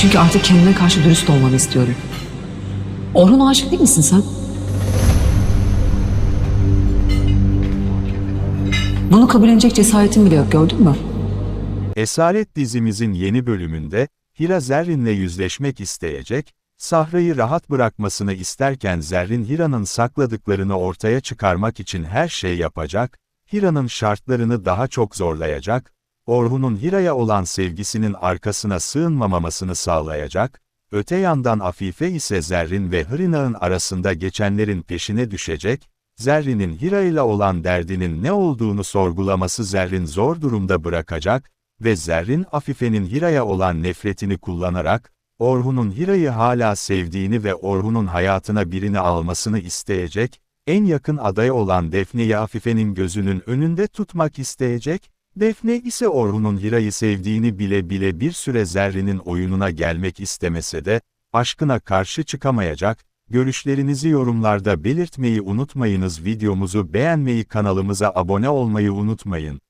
Çünkü artık kendime karşı dürüst olmanı istiyorum. Orhun'a aşık değil misin sen? Bunu kabullenecek cesaretin bile yok gördün mü? Esaret dizimizin yeni bölümünde, Hira Zerrin'le yüzleşmek isteyecek, Sahra'yı rahat bırakmasını isterken Zerrin Hira'nın sakladıklarını ortaya çıkarmak için her şey yapacak, Hira'nın şartlarını daha çok zorlayacak, Orhun'un Hira'ya olan sevgisinin arkasına sığınmamamasını sağlayacak, öte yandan Afife ise Zerrin ve Hrina'nın arasında geçenlerin peşine düşecek, Zerrin'in Hira ile olan derdinin ne olduğunu sorgulaması Zerrin zor durumda bırakacak ve Zerrin Afife'nin Hira'ya olan nefretini kullanarak, Orhun'un Hira'yı hala sevdiğini ve Orhun'un hayatına birini almasını isteyecek, en yakın aday olan Defne'yi Afife'nin gözünün önünde tutmak isteyecek, Defne ise Orhun'un Hira'yı sevdiğini bile bile bir süre Zerrin'in oyununa gelmek istemese de, aşkına karşı çıkamayacak, görüşlerinizi yorumlarda belirtmeyi unutmayınız videomuzu beğenmeyi kanalımıza abone olmayı unutmayın.